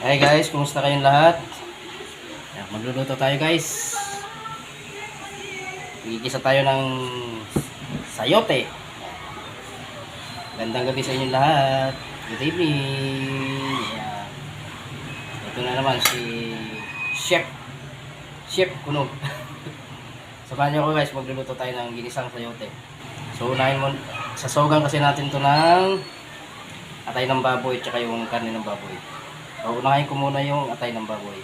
Hey guys, kumusta kayong lahat? Magluluto tayo guys. Gigisa tayo ng sayote. Gandang gabi sa inyong lahat. Good evening. Ito na naman si Chef. Chef Kunog. Samahan niyo ako guys, magluluto tayo ng ginisang sayote. So unahin mo, sasogan kasi natin to ng atay ng baboy tsaka yung karne ng baboy. Unahin ko muna yung atay ng baboy.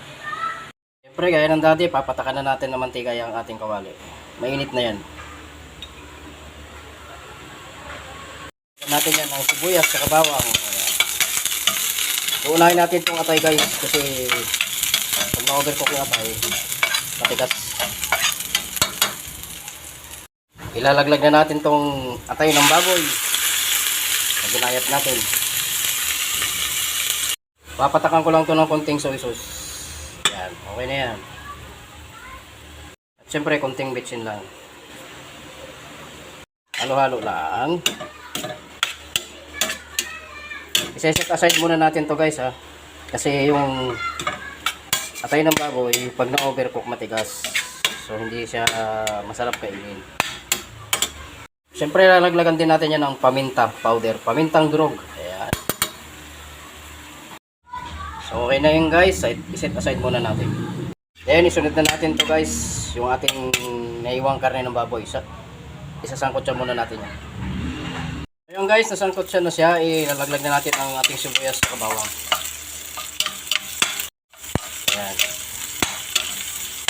Siyempre, gaya ng dati, papatakan na natin ng mantika yung ating kawali. Mainit na yan. Natin yan ng sibuyas sa bawang. Ayan. So, unahin natin itong atay guys kasi pag na-overcook yung atay, matigas. Ilalaglag na natin tong atay ng baboy. Maginayat natin. Papatakan ko lang to ng konting soy sauce. Yan, okay na yan. At syempre, konting bitchin lang. Halo-halo lang. Iseset aside muna natin to guys ha. Kasi yung atay ng baboy, pag na-overcook matigas. So hindi siya masarap kainin. Syempre, lalaglagan din natin yan ng paminta powder. Pamintang durog. Ayan. So, okay na yun guys. Iset aside muna natin. Then, isunod na natin to guys. Yung ating naiwang karne ng baboy. Isa, isasangkot siya muna natin yan. Ayun guys, nasangkot siya na siya. Ilalaglag na natin ang ating sibuyas sa kabawang. Ayan.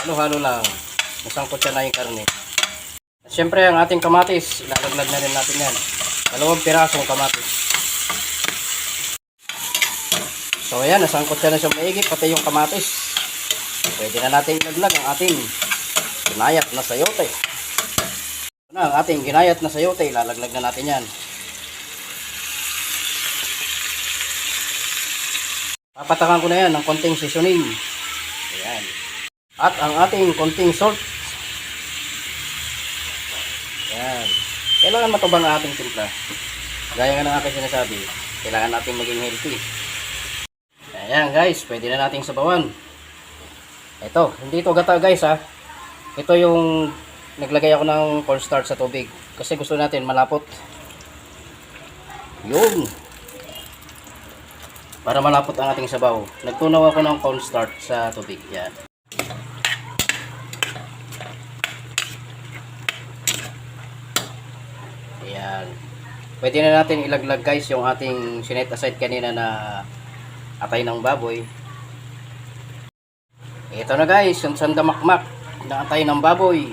Halo-halo lang. Nasangkot siya na yung karne. At syempre, ang ating kamatis. Ilalaglag na rin natin yan. Dalawang pirasong kamatis. So ayan, nasangkot siya na siya maigi, pati yung kamatis. Pwede na natin ilaglag ang ating ginayat na sayote. Ito na, ang ating ginayat na sayote, ilalaglag na natin yan. Papatakan ko na yan ng konting seasoning. Ayan. At ang ating konting salt. Ayan. Kailangan matubang ang ating timpla. Gaya nga ng aking sinasabi, kailangan natin maging healthy. Ayan guys, pwede na nating sabawan. Ito, hindi ito gata guys ha. Ito yung naglagay ako ng cornstarch sa tubig. Kasi gusto natin malapot. Yun. Para malapot ang ating sabaw. Nagtunaw ako ng cornstarch sa tubig. Yan. Ayan. Pwede na natin ilaglag guys yung ating sinet aside kanina na atay ng baboy. Ito na guys, yung sandamakmak na atay ng baboy.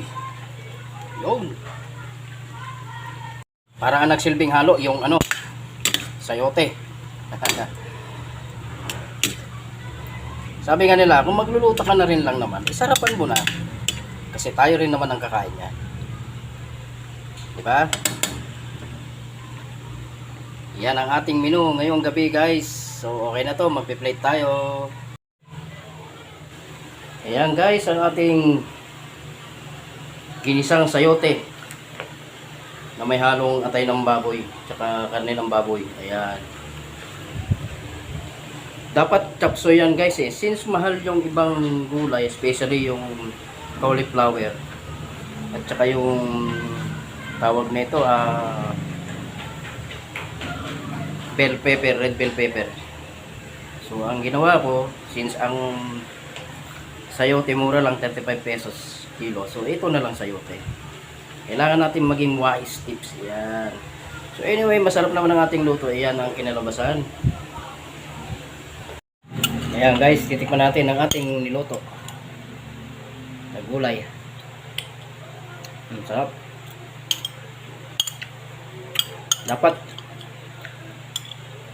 Yun. Para ang nagsilbing halo yung ano, sayote. Sabi nga nila, kung magluluto ka na rin lang naman, isarapan mo na. Kasi tayo rin naman ang kakain niya. Di ba? Yan ang ating menu ngayong gabi guys. So okay na to, magpi-plate tayo. Ayan guys, ang ating ginisang sayote na may halong atay ng baboy tsaka karne ng baboy. Ayan. Dapat chapsoy yan guys eh. Since mahal yung ibang gulay, especially yung cauliflower at saka yung tawag nito ah bell pepper, red bell pepper. So, ang ginawa ko, since ang sayote mura lang 35 pesos kilo. So, ito na lang sayote. Kailangan natin maging wise tips. Yan. So, anyway, masarap naman ang ating luto. Ayan ang kinalabasan. Ayan guys, titikman natin ang ating niluto. Nagulay. Ang sarap. Dapat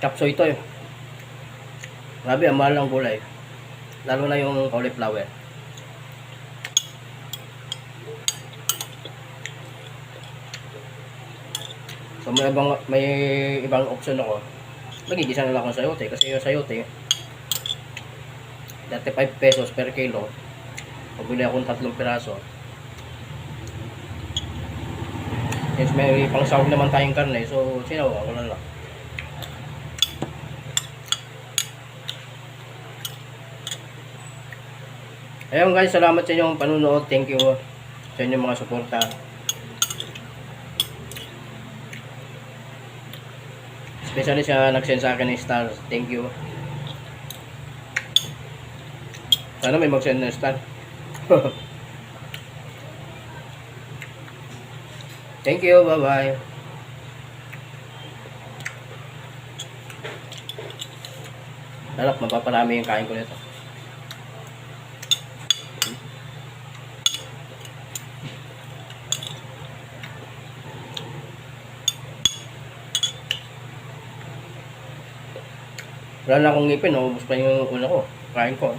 Chapso ito eh. Grabe, ang mahal ng gulay. Lalo na yung cauliflower. So may ibang, may ibang option ako. Magigisa na lang ako ng sayote. Kasi yung sayote, 35 pesos per kilo. Pabili akong tatlong piraso. Since may pang sahog naman tayong karne, so sinawa ko na lang. Ayun guys, salamat sa inyong panunood. Thank you sa inyong mga suporta. Especially sa nag-send sa akin ng stars. Thank you. Sana may mag-send ng star. Thank you. Bye-bye. Sarap, mapaparami yung kain ko nito. Wala na akong ngipin, naubos pa yung una ko. Kain ko.